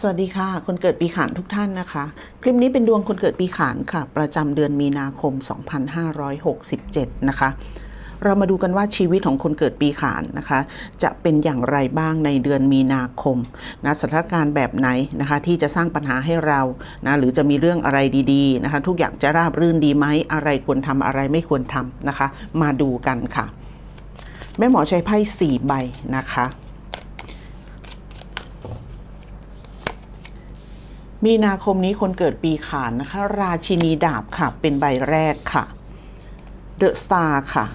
สวัสดีค่ะ คนเกิดปีขานทุกท่านนะคะ คลิปนี้เป็นดวงคนเกิดปีขานค่ะ ประจำเดือนมีนาคม 2567 นะคะ เรามาดูกันว่าชีวิตของคนเกิดปีขานนะคะ จะเป็นอย่างไรบ้างในเดือนมีนาคมนะสถานการณ์แบบไหนนะคะ ที่จะสร้างปัญหาให้เรานะหรือจะมีเรื่องอะไรดีๆนะคะ ทุกอย่างจะราบรื่นดีไหมอะไรควรทำอะไรไม่ควรทำนะคะ มาดูกันค่ะ แม่หมอใช้ไพ่สี่ใบนะคะ มีนาคมนี้คนเกิดปีขานนะคะ ราชินีดาบค่ะ เป็นใบแรกค่ะ The Star ค่ะ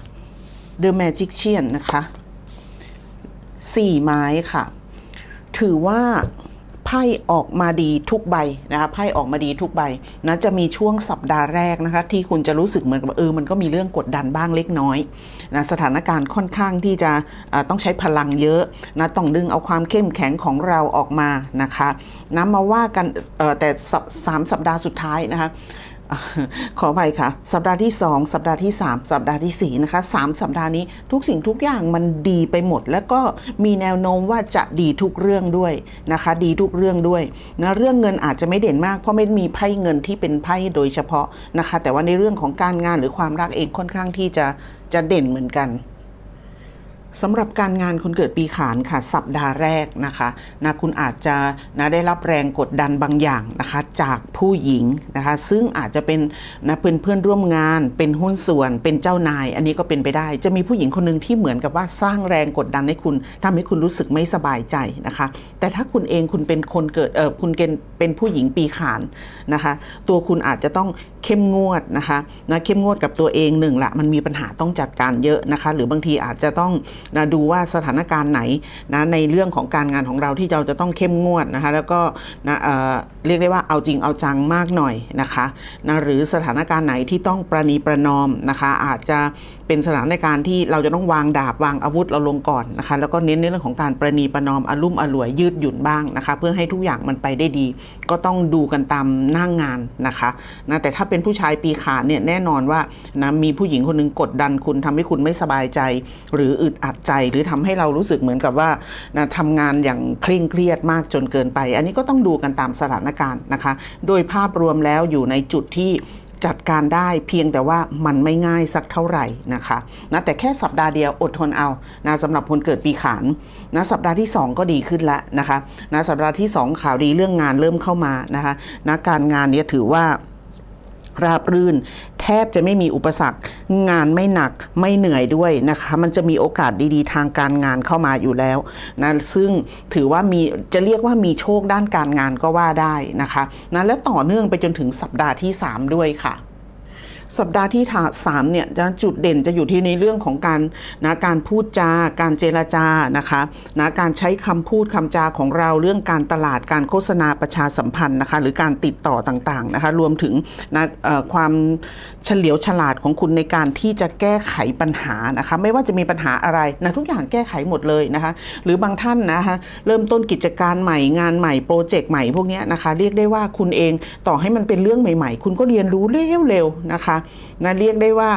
The Magician นะคะสี่ไม้ค่ะ ถือว่า ไพ่ออกมาดีทุกใบนะคะไพ่ออกมาดีทุกใบนะจะมีช่วงสัปดาห์แรกนะคะที่คุณจะรู้สึกเหมือนกับเออมันก็มีเรื่องกดดันบ้างเล็กน้อยนะสถานการณ์ค่อนข้างที่จะะต้องใช้พลังเยอะนะต้องดึงเอาความเข้มแข็งของเราออกมานะคะนะมาว่ากันแต่สามสัปดาห์สุดท้ายนะคะ ขออภัยค่ะ สัปดาห์ที่ 2 สัปดาห์ที่ 3 สัปดาห์ทีสี่ 4 นะคะ 3 สัปดาห์นี้ทุกสิ่งทุกอย่างมันดีไปหมด แล้วก็มีแนวโน้มว่าจะดีทุกเรื่องด้วยนะคะ ดีทุกเรื่องด้วยนะเรื่องเงินอาจจะไม่เด่นมากเพราะไม่มีไพ่เงินที่เป็นไพ่โดยเฉพาะนะคะ แต่ว่าในเรื่องของการงานหรือความรักเองค่อนข้างที่จะจะเด่นเหมือนกัน สำหรับการงานคนเกิดปีขานค่ะ สัปดาห์แรกนะคะนะคุณอาจจะนะได้รับแรงกดดันบางอย่างนะคะ จากผู้หญิงนะคะ ซึ่งอาจจะเป็นนะเพื่อนเพื่อนร่วมงาน เป็นหุ้นส่วน เป็นเจ้านาย อันนี้ก็เป็นไปได้ จะมีผู้หญิงคนหนึ่งที่เหมือนกับว่าสร้างแรงกดดันให้คุณทำให้คุณรู้สึกไม่สบายใจนะคะ แต่ถ้าคุณเองคุณเป็นคนเกิดเออคุณเป็นผู้หญิงปีขานนะคะ ตัวคุณอาจจะต้องเข้มงวดนะคะนะเข้มงวดกับตัวเองหนึ่งละมันมีปัญหาต้องจัดการเยอะนะคะ หรือบางทีอาจจะต้องนะดูว่าสถานการณ์ไหนนะในเรื่องของการงานของเราที่เราจะต้องเข้มงวดนะคะแล้วก็นะ เรียกได้ว่าเอาจริงเอาจังมากหน่อยนะคะนะหรือสถานการณ์ไหนที่ต้องประนีประนอมนะคะ อาจจะเป็นสถานการณ์ที่เราจะต้องวางดาบวางอาวุธเราลงก่อนนะคะ แล้วก็เน้นในเรื่องของการประนีประนอมอารมุ่มอร่วยยืดหยุ่นบ้างนะคะ เพื่อให้ทุกอย่างมันไปได้ดี ก็ต้องดูกันตามหน้างงานนะคะนะแต่ถ้าเป็นผู้ชายปีขาเนี่ยแน่นอนว่านะมีผู้หญิงคนหนึงกดดันคุณทำให้คุณไม่สบายใจ หรืออึดอัดใจหรือทำให้เรารู้สึกเหมือนกับว่านะทำงานอย่างเคร่งเครียดมากจนเกินไป อันนี้ก็ต้องดูกันตามสถานการณ์นะคะ โดยภาพรวมแล้วอยู่ในจุดที่จัดการได้เพียงแต่ว่ามันไม่ง่ายสักเท่าไหร่นะคะนะแต่แค่สัปดาห์เดียวอดทนเอานะสำหรับคนเกิดปีขานนะสัปดาห์ที่ 2 ก็ดีขึ้นแล้วนะคะนะสัปดาห์ที่ 2 ข่าวดีเรื่องงานเริ่มเข้ามานะคะนะการงานเนี้ยถือว่า ราบรื่น แทบจะไม่มีอุปสรรค งานไม่หนักไม่เหนื่อยด้วยนะคะ มันจะมีโอกาสดีๆ ทางการงานเข้ามาอยู่แล้วนะซึ่งถือว่ามีจะเรียกว่ามีโชคด้านการงานก็ว่าได้นะคะนะและต่อเนื่องไปจนถึงสัปดาห์ที่ 3 ด้วยค่ะ สัปดาห์ที่สามเนี่ยจะจุดเด่นจะอยู่ที่ในเรื่องของการนะการพูดจาการเจรจานะคะนะการใช้คำพูดคำจาของเราเรื่องการตลาดการโฆษณาประชาสัมพันธ์นะคะหรือการติดต่อต่างๆนะคะรวมถึงนะเอ่อความเฉลียวฉลาดของคุณในการที่จะแก้ไขปัญหานะคะไม่ว่าจะมีปัญหาอะไรนะทุกอย่างแก้ไขหมดเลยนะคะหรือบางท่านนะคะเริ่มต้นกิจการใหม่งานใหม่โปรเจกต์ใหม่พวกนี้นะคะเรียกได้ว่าคุณเองต่อให้มันเป็นเรื่องใหม่ ๆ คุณก็เรียนรู้เร็วๆนะคะนะเรียกได้ว่า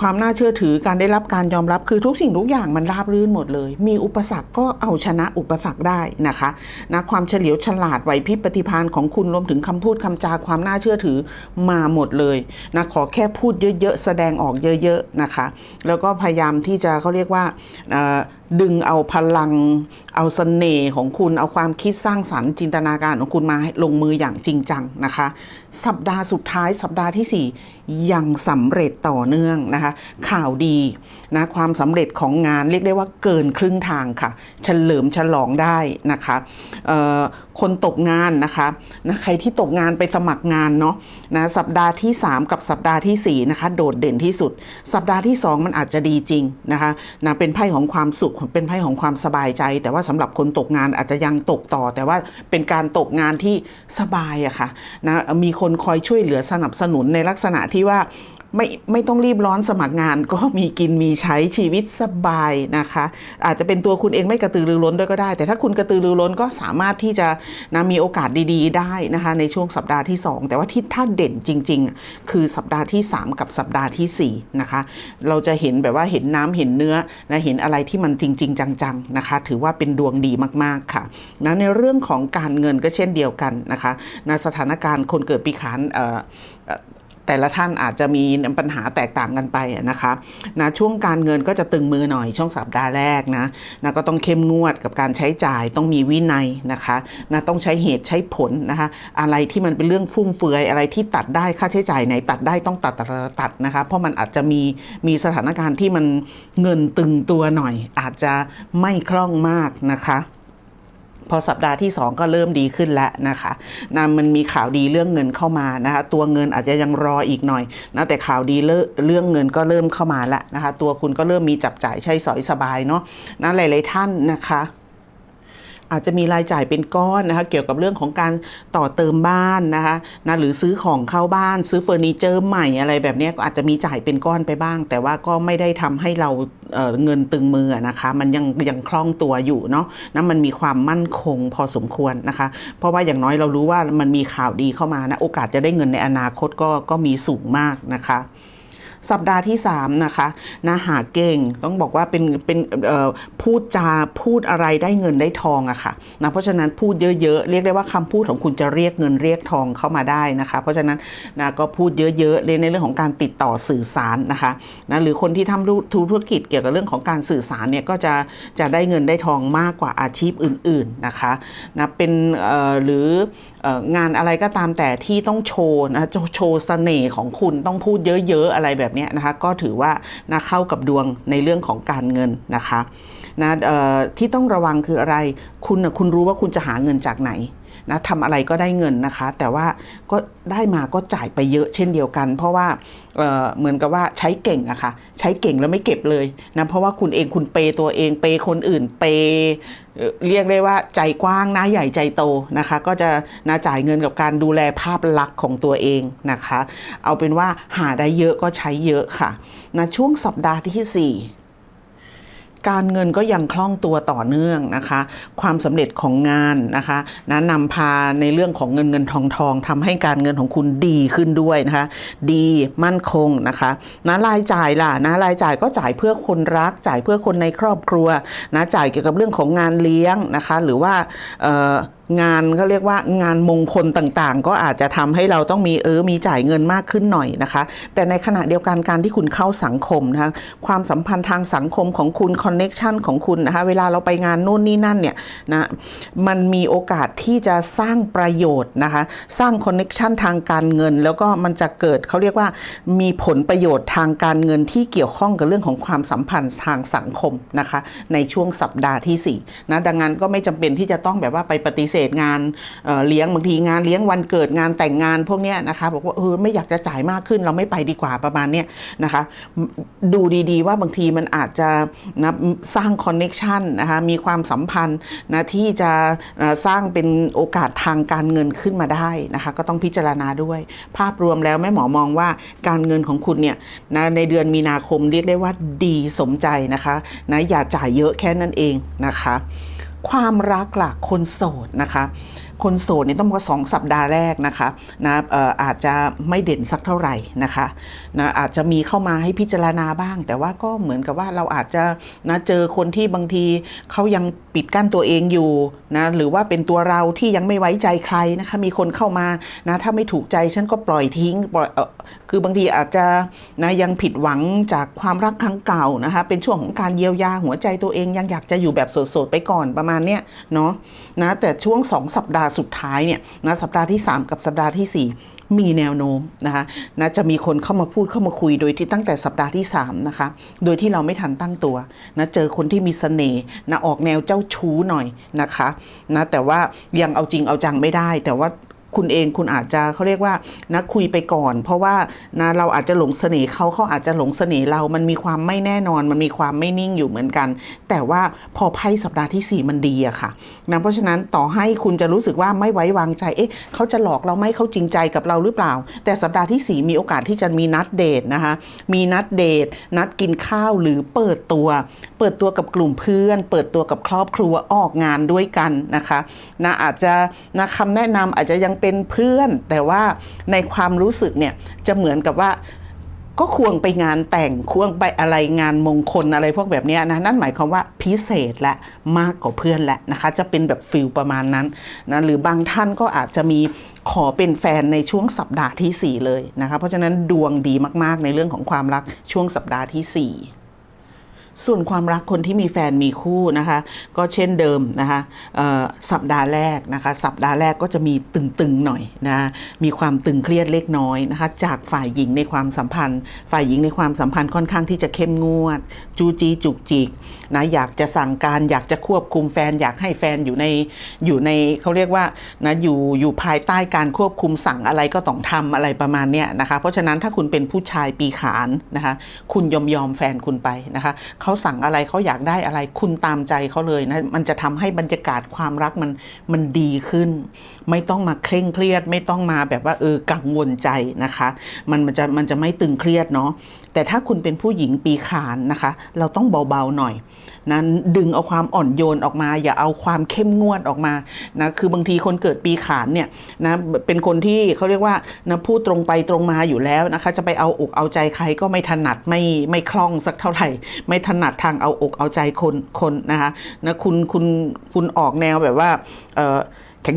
ความน่าเชื่อถือการได้รับการยอมรับคือทุกสิ่งทุกอย่างมันราบรื่นหมดเลย มีอุปสรรคก็เอาชนะอุปสรรคได้นะคะนะความเฉลียวฉลาดไหวพริบปฏิภาณของคุณรวมถึงคำพูดคำจาความน่าเชื่อถือมาหมดเลยนะขอแค่พูดเยอะๆแสดงออกเยอะๆนะคะ แล้วก็พยายามที่จะเขาเรียกว่า ดึงเอาพลัง เอาเสน่ห์ของคุณเอาความคิดสร้างสรรค์จินตนาการของคุณมาลงมืออย่างจริงจังนะคะ สัปดาห์สุดท้ายสัปดาห์ที่ 4 ยังสำเร็จต่อเนื่องนะคะ ข่าวดีนะความสำเร็จของงานเรียกได้ว่าเกินครึ่งทางค่ะ เฉลิมฉลองได้นะคะคนตกงานนะคะนะใครที่ตกงานไปสมัครงานเนาะนะสัปดาห์ที่ 3 กับสัปดาห์ทีสี่4นะคะโดดเด่นที่สุด สัปดาห์ที่ 2 มันอาจจะดีจริงนะคะนะเป็นไพ่ของความสุขเป็นไพ่ของความสบายใจ แต่ว่าสำหรับคนตกงานอาจจะยังตกต่อ แต่ว่าเป็นการตกงานที่สบายอะค่ะนะมีคนคอยช่วยเหลือสนับสนุนในลักษณะที่ว่า ไม่ไม่ต้องรีบร้อนสมัครงานก็มีกินมีใช้ชีวิตสบายนะคะ อาจจะเป็นตัวคุณเองไม่กระตือรือร้นด้วยก็ได้ แต่ถ้าคุณกระตือรือร้นก็สามารถที่จะนะมีโอกาสดีๆ ได้นะคะในช่วงสัปดาห์ที่ 2 แต่ว่าที่ถ้าเด่นจริง ๆ คือสัปดาห์ที่ 3 กับสัปดาห์ทีสี่4นะคะเราจะเห็นแบบว่าเห็นน้ำเห็นเนื้อนะเห็นอะไรที่มันจริง ๆ จังๆนะคะ ถือว่าเป็นดวงดีมากๆค่ะนะในเรื่องของการเงินก็เช่นเดียวกันนะคะนะสถานการณ์คนเกิดปีขานเอ่อ แต่ละท่านอาจจะมีปัญหาแตกต่างกันไปนะคะนะช่วงการเงินก็จะตึงมือหน่อยช่วงสัปดาห์แรกนะนะก็ต้องเข้มงวดกับการใช้จ่ายต้องมีวินัยนะคะนะต้องใช้เหตุใช้ผลนะคะอะไรที่มันเป็นเรื่องฟุ่มเฟือยอะไรที่ตัดได้ค่าใช้จ่ายไหนตัดได้ต้องตัดตัดตัดตัดนะคะเพราะมันอาจจะมีมีสถานการณ์ที่มันเงินตึงตัวหน่อย อาจจะไม่คล่องมากนะคะ พอสัปดาห์ที่ 2 ก็เริ่มดีขึ้นแล้วนะคะนะมันมีข่าวดีเรื่องเงินเข้ามานะคะตัวเงินอาจจะยังรออีกหน่อยนะแต่ข่าวดีเรื่องเงเงินก็เริ่มเข้ามาแล้วนะคะตัวคุณก็เริ่มมีจับจ่ายใช้สอยสบายเนาะนะหลาย ๆ ท่านนะคะ อาจจะมีรายจ่ายเป็นก้อนนะคะ เกี่ยวกับเรื่องของการต่อเติมบ้านนะคะนะหรือซื้อของเข้าบ้าน ซื้อเฟอร์นิเจอร์ใหม่อะไรแบบนี้ก็อาจจะมีจ่ายเป็นก้อนไปบ้าง แต่ว่าก็ไม่ได้ทำให้เราเเงินตึงมือนะคะ มันยังยังคล่องตัวอยู่เนาะนะมันมีความมั่นคงพอสมควรนะคะ เพราะว่าอย่างน้อยเรารู้ว่ามันมีข่าวดีเข้ามานะโอกาสจะได้เงินในอนาคตก็ก็มีสูงมากนะคะ สัปดาห์ที่ 3 นะคะนะหาเก่งต้องบอกว่าเป็นเป็นเอ่อพูดจาพูดอะไรได้เงินได้ทองอะค่ะนะเพราะฉะนั้นพูดเยอะๆ เรียกได้ว่าคำพูดของคุณจะเรียกเงินเรียกทองเข้ามาได้นะคะ เพราะฉะนั้นนะก็พูดเยอะๆเลยในเรื่องของการติดต่อสื่อสารนะคะนะหรือคนที่ทำธุรกิจเกี่ยวกับเรื่องของการสื่อสารเนี่ยก็จะจะได้เงินได้ทองมากกว่าอาชีพอื่น ๆนะคะนะเป็นเอ่อหรือเอ่องานอะไรก็ตามแต่ที่ต้องโชว์นะโชว์โชว์เสน่ห์ของคุณต้องพูดเยอะๆอะไรแบบเนี่ยนะคะก็ถือว่านะเข้ากับดวงในเรื่องของการเงินนะคะนะที่ต้องระวังคืออะไร คุณนะคุณรู้ว่าคุณจะหาเงินจากไหน นะทำอะไรก็ได้เงินนะคะ แต่ว่าก็ได้มาก็จ่ายไปเยอะเช่นเดียวกัน เพราะว่าเเหมือนกับว่าใช้เก่งอะค่ะใช้เก่งแล้วไม่เก็บเลยนะเพราะว่าคุณเองคุณเปย์ตัวเองเปย์คนอื่นเปย์เรียกได้ว่าใจกว้างหน้าใหญ่ใจโตนะคะ ก็จะนาจ่ายเงินกับการดูแลภาพลักษณ์ของตัวเองนะคะ เอาเป็นว่าหาได้เยอะก็ใช้เยอะค่ะนะช่วงสัปดาห์ที่สี่ การเงินก็ยังคล่องตัวต่อเนื่องนะคะ ความสำเร็จของงานนะคะนะนำพาในเรื่องของเงินเงินทองทองทำให้การเงินของคุณดีขึ้นด้วยนะคะ ดีมั่นคงนะคะนะรายจ่ายล่ะนะรายจ่ายก็จ่ายเพื่อคนรัก จ่ายเพื่อคนในครอบครัวนะจ่ายเกี่ยวกับเรื่องของงานเลี้ยงนะคะ หรือว่า งานเขาเรียกว่างานมงคลต่างๆ ก็อาจจะทำให้เราต้องมีเออมีจ่ายเงินมากขึ้นหน่อยนะคะ แต่ในขณะเดียวกันการที่คุณเข้าสังคมนะคะความสัมพันธ์ทางสังคมของคุณคอนเน็ชันของคุณนะคะเวลาเราไปงานนู่นนี่นั่นเนี่ยนะมันมีโอกาสที่จะสร้างประโยชน์นะคะสร้างคอนเน็ชันทางการเงิน แล้วก็มันจะเกิดเขาเรียกว่ามีผลประโยชน์ทางการเงินที่เกี่ยวข้องกับเรื่องของความสัมพันธ์ทางสังคมนะคะในช่วงสัปดาห์ที่4นะดังนั้นก็ไม่จำเป็นที่จะต้องแบบว่าไปปฏิเสธงานเเลี้ยงบางทีงานเลี้ยงวันเกิดงานแต่งงานพวกนี้นะคะบอกว่าเออไม่อยากจะจ่ายมากขึ้นเราไม่ไปดีกว่าประมาณนี้นะคะดูดีๆ ว่าบางทีมันอาจจะนะสร้างคอนเน็ชันนะคะมีความสัมพันธ์นะที่จะสร้างเป็นโอกาสทางการเงินขึ้นมาได้นะคะก็ต้องพิจารณาด้วย ภาพรวมแล้วแม่หมอมองว่าการเงินของคุณเนี่ยนะในเดือนมีนาคมเรียกได้ว่าดีสมใจนะคะนะอย่าจ่ายเยอะแค่นั้นเองนะคะ ความรักล่ะคนโสดนะคะ คนโสดเนี่ยต้องบอกว่าสองสัปดาห์แรกนะคะนะอออาจจะไม่เด่นสักเท่าไหร่นะคะนะอาจจะมีเข้ามาให้พิจารณาบ้าง แต่ว่าก็เหมือนกับว่าเราอาจจะนะเจอคนที่บางทีเขายังปิดกั้นตัวเองอยู่นะหรือว่าเป็นตัวเราที่ยังไม่ไว้ใจใครนะคะมีคนเข้ามานะถ้าไม่ถูกใจฉันก็ปล่อยทิ้งปล่อยออคือบางทีอาจจะนะยังผิดหวังจากความรักครั้งเก่านะคะเป็นช่วงของการเยียวยาหัวใจตัวเองยังอยากจะอยู่แบบโสดๆไปก่อนประมาณเนี้ยเนาะนะแต่ช่วงสองสัปดาห์สุดท้ายเนี่ยนะสัปดาห์ที่ 3 กับสัปดาห์ทีสี่ 4 มีแนวโน้มนะคะนะจะมีคนเข้ามาพูดเข้ามาคุยโดยที่ตั้งแต่สัปดาห์ที่ 3 นะคะ โดยที่เราไม่ทันตั้งตัวนะเจอคนที่มีเสน่ห์นะออกแนวเจ้าชู้หน่อยนะคะนะแต่ว่ายังเอาจริงเอาจังไม่ได้ แต่ว่า คุณเองคุณอาจจะเขาเรียกว่านะคุยไปก่อน เพราะว่านะเราอาจจะหลงเสน่ห์เขาเขาอาจจะหลงเสน่ห์เรามันมีความไม่แน่นอน มันมีความไม่นิ่งอยู่เหมือนกัน แต่ว่าพอไพ่สัปดาห์ที่ 4 มันดีอะค่ะนะเพราะฉะนั้นต่อให้คุณจะรู้สึกว่าไม่ไว้วางใจเอ๊ะเขาจะหลอกเราไหมเขาจริงใจกับเราหรือเปล่า แต่สัปดาห์ที่ 4 มีโอกาสที่จะมีนัดเดทนะคะมีนัดเดทนัดกินข้าวหรือเปิดตัว เปิดตัวกับกลุ่มเพื่อน เปิดตัวกับครอบครัวออกงานด้วยกันนะคะนะอาจจะนะคำแนะนำอาจจะยังเป็นเพื่อน แต่ว่าในความรู้สึกเนี่ยจะเหมือนกับว่าก็ควงไปงานแต่งควงไปอะไรงานมงคลอะไรพวกแบบนี้นะนั่นหมายความว่าพิเศษและมากกว่าเพื่อนแหละนะคะ จะเป็นแบบฟิลประมาณนั้นนะหรือบางท่านก็อาจจะมีขอเป็นแฟนในช่วงสัปดาห์ทีสี่4 เลยนะคะ เพราะฉะนั้นดวงดีมากๆในเรื่องของความรักช่วงสัปดาห์ทีสี่4 ส่วนความรักคนที่มีแฟนมีคู่นะคะ ก็เช่นเดิมนะคะสัปดาห์แรกนะคะ สัปดาห์แรกก็จะมีตึงๆหน่อยนะมีความตึงเครียดเล็กน้อยนะคะ จากฝ่ายหญิงในความสัมพันธ์ ฝ่ายหญิงในความสัมพันธ์ค่อนข้างที่จะเข้มงวด จูจีจุกจิกนะอยากจะสั่งการอยากจะควบคุมแฟน อยากให้แฟนอยู่ในอยู่ในเขาเรียกว่านะอยู่อยู่ภายใต้การควบคุมสั่งอะไรก็ต้องทำอะไรประมาณเนี้ยนะคะ เพราะฉะนั้นถ้าคุณเป็นผู้ชายปีขานนะคะ คุณยอมยอมแฟนคุณไปนะคะเขาสั่งอะไรเขาอยากได้อะไร คุณตามใจเขาเลยนะมันจะทำให้บรรยากาศความรักมันมันดีขึ้น ไม่ต้องมาเคร่งเครียด ไม่ต้องมาแบบว่าเออกังวลใจนะคะ มันมันจะมันจะไม่ตึงเครียดเนาะแต่ถ้าคุณเป็นผู้หญิงปีขานนะคะ เราต้องเบาๆหน่อยนะดึงเอาความอ่อนโยนออกมา อย่าเอาความเข้มงวดออกมานะคือบางทีคนเกิดปีขานเนี่ยนะเป็นคนที่เขาเรียกว่านะพูดตรงไปตรงมาอยู่แล้วนะคะ จะไปเอาอกเอาใจใครก็ไม่ถนัดไม่ไม่คล่องสักเท่าไหร่ ไม่ถนัดทางเอาอกเอาใจคนคนนะคะนะคุณคุณคุณออกแนวแบบว่าเออ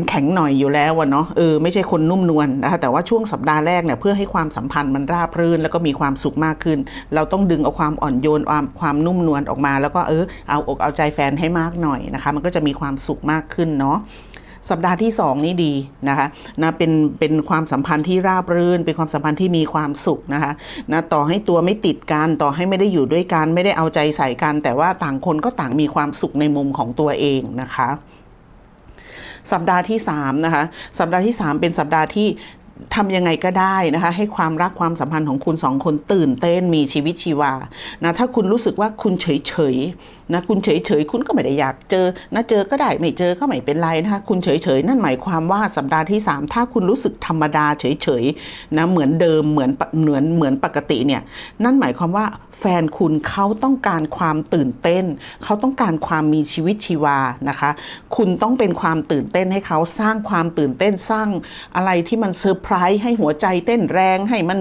แข็งๆหน่อยอยู่แล้วอะเนาะเออไม่ใช่คนนุ่มนวลนะคะแต่ว่าช่วงสัปดาห์แรกเนี่ยเพื่อให้ความสัมพันธ์มันราบรื่น แล้วก็มีความสุขมากขึ้น เราต้องดึงเอาความอ่อนโยนความความนุ่มนวลออกมา แล้วก็เออเอาอกเอาใจแฟนให้มากหน่อยนะคะ มันก็จะมีความสุขมากขึ้นเนาะสัปดาห์ที่ 2 นี่ดีนะคะนะเป็นเป็นความสัมพันธ์ที่ราบรื่น เป็นความสัมพันธ์ที่มีความสุขนะคะนะต่อให้ตัวไม่ติดกันต่อให้ไม่ได้อยู่ด้วยกันไม่ได้เอาใจใส่กัน แต่ว่าต่างคนก็ต่างมีความสุขในมุมของตัวเองนะคะ สัปดาห์ที่3นะคะสัปดาห์ที่ 3 เป็นสัปดาห์ที่ ทำยังไงก็ได้นะคะ ให้ความรักความสัมพันธ์ของคุณสองคนตื่นเต้นมีชีวิตชีวานะถ้าคุณรู้สึกว่าคุณเฉยเฉยๆนะคุณเฉยเฉยๆคุณก็ไม่ได้อยากเจอนะเจอก็ได้ไม่เจอก็ไม่เป็นไรนะคะคุณเฉยเฉยๆนั่นหมายความว่าสัปดาห์ที่ 3 ถ้าคุณรู้สึกธรรมดาเฉยเฉยๆนะเหมือนเดิมเหมือนเหมือนเหมือนปกติเนี่ยนั่นหมายความว่าแฟนคุณเขาต้องการความตื่นเต้น เขาต้องการความมีชีวิตชีวานะคะ คุณต้องเป็นความตื่นเต้นให้เขาสร้างความตื่นเต้นสร้างอะไรที่มันเซอร์ไพรส์ให้หัวใจเต้นแรงให้มัน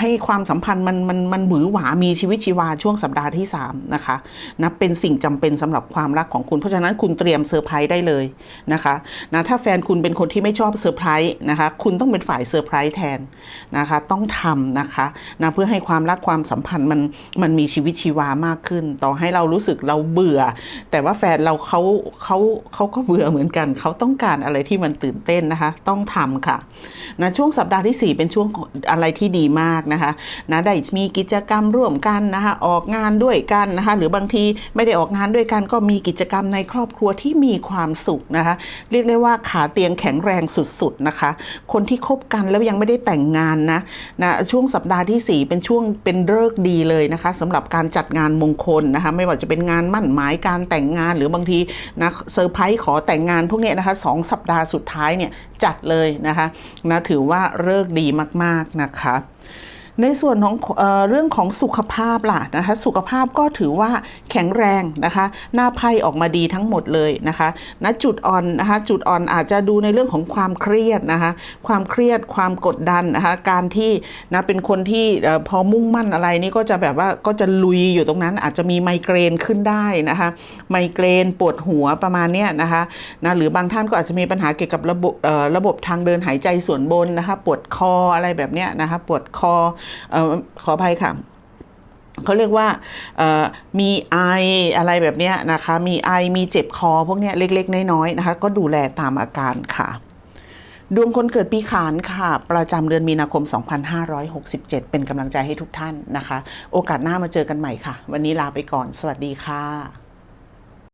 ให้ความสัมพันธ์มันมันมันหวือหวามีชีวิตชีวาช่วงสัปดาห์ที่3นะคะนะเป็นสิ่งจำเป็นสำหรับความรักของคุณ เพราะฉะนั้นคุณเตรียมเซอร์ไพรส์ได้เลยนะคะนะถ้าแฟนคุณเป็นคนที่ไม่ชอบเซอร์ไพรส์นะคะคุณต้องเป็นฝ่ายเซอร์ไพรส์แทนนะคะต้องทำนะคะนะเพื่อให้ความรักความสัมพันธ์มันมันมีชีวิตชีวามากขึ้น ต่อให้เรารู้สึกเราเบื่อ แต่ว่าแฟนเราเขาเขาเขาก็เบื่อเหมือนกัน เขาต้องการอะไรที่มันตื่นเต้นนะคะ ต้องทำค่ะนะช่วงสัปดาห์ที่ 4 เป็นช่วงอะไรที่ดีมากนะคะนะได้มีกิจกรรมร่วมกันนะคะออกงานด้วยกันนะคะหรือบางทีไม่ได้ออกงานด้วยกัน ก็มีกิจกรรมในครอบครัวที่มีความสุขนะคะเรียกได้ว่าขาเตียงแข็งแรงสุดๆนะคะ คนที่คบกันแล้วยังไม่ได้แต่งงานนะนะช่วงสัปดาห์ที่ 4 เป็นช่วงเป็นเลิกษ์ดีเลยนะคะสำหรับการจัดงานมงคลนะคะไม่ว่าจะเป็นงานมั่นหมายการแต่งงานหรือบางทีนะเซอร์ไพรส์ขอแต่งงานพวกนี้นะคะสองสัปดาห์สุดท้ายเนี่ยจัดเลยนะคะนะถือว่าเลิกษ์ดีมาก ๆ นะคะ ในส่วนของเอเรื่องของสุขภาพล่ะนะคะสุขภาพก็ถือว่าแข็งแรงนะคะหน้าไพ่ออกมาดีทั้งหมดเลยนะคะณจุดอ่อนนะคะจุดอ่อนอาจจะดูในเรื่องของความเครียดนะคะความเครียดความกดดันนะคะการที่นะเป็นคนที่เอ่อพอมุ่งมั่นอะไรนี่ก็จะแบบว่าก็จะลุยอยู่ตรงนั้น อาจจะมีไมเกรนขึ้นได้นะคะไมเกรนปวดหัวประมาณเนี้ยนะคะนะหรือบางท่านก็อาจจะมีปัญหาเกี่ยวกับระบบเอ่อระบบทางเดินหายใจส่วนบนนะคะปวดคออะไรแบบเนี้ยนะคะปวดคอขออภัยค่ะเขาเรียกว่ามีไออะไรแบบนี้นะคะ มีไอมีเจ็บคอพวกนี้เล็กๆ น้อยๆนะคะ ก็ดูแลตามอาการค่ะ ดวงคนเกิดปีขานค่ะ ประจำเดือนมีนาคม 2567 เป็นกำลังใจให้ทุกท่านนะคะ โอกาสหน้ามาเจอกันใหม่ค่ะ วันนี้ลาไปก่อน สวัสดีค่ะ